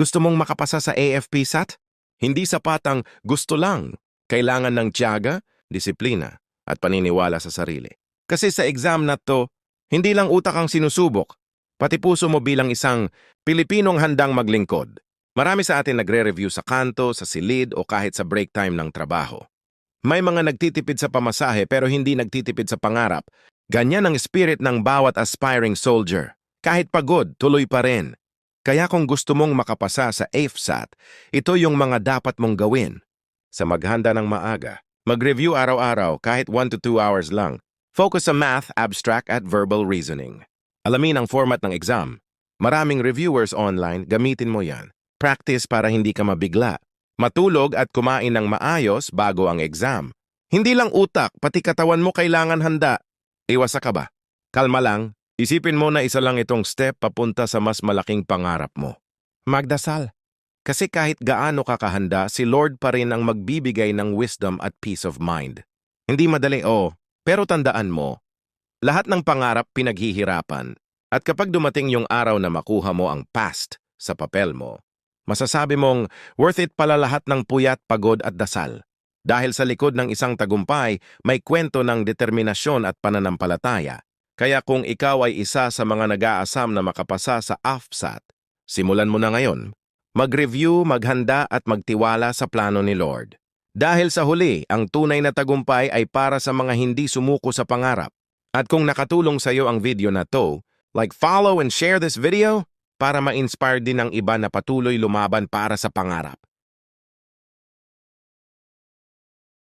Gusto mong makapasa sa AFP SAT? Hindi sapat ang gusto lang. Kailangan ng tiyaga, disiplina, at paniniwala sa sarili. Kasi sa exam na to, hindi lang utak ang sinusubok, pati puso mo bilang isang Pilipinong handang maglingkod. Marami sa atin nagre-review sa kanto, sa silid o kahit sa break time ng trabaho. May mga nagtitipid sa pamasahe pero hindi nagtitipid sa pangarap. Ganyan ang spirit ng bawat aspiring soldier. Kahit pagod, tuloy pa rin. Kaya kung gusto mong makapasa sa AFSAT, ito yung mga dapat mong gawin. Sa maghanda ng maaga, mag-review araw-araw kahit 1 to 2 hours lang. Focus sa math, abstract at verbal reasoning. Alamin ang format ng exam. Maraming reviewers online, gamitin mo yan. Practice para hindi ka mabigla. Matulog at kumain ng maayos bago ang exam. Hindi lang utak, pati katawan mo kailangan handa. Iwasa ka ba? Kalma lang, isipin mo na isa lang itong step papunta sa mas malaking pangarap mo. Magdasal. Kasi kahit gaano ka kahanda, si Lord pa rin ang magbibigay ng wisdom at peace of mind. Hindi madali, oh, pero tandaan mo, lahat ng pangarap pinaghihirapan. At kapag dumating yung araw na makuha mo ang past sa papel mo, masasabi mong worth it pala lahat ng puyat, pagod at dasal. Dahil sa likod ng isang tagumpay, may kwento ng determinasyon at pananampalataya. Kaya kung ikaw ay isa sa mga nag-aasam na makapasa sa AFSAT, simulan mo na ngayon. Mag-review, maghanda at magtiwala sa plano ni Lord. Dahil sa huli, ang tunay na tagumpay ay para sa mga hindi sumuko sa pangarap. At kung nakatulong sa iyo ang video na to, like, follow and share this video para ma-inspire din ang iba na patuloy lumaban para sa pangarap.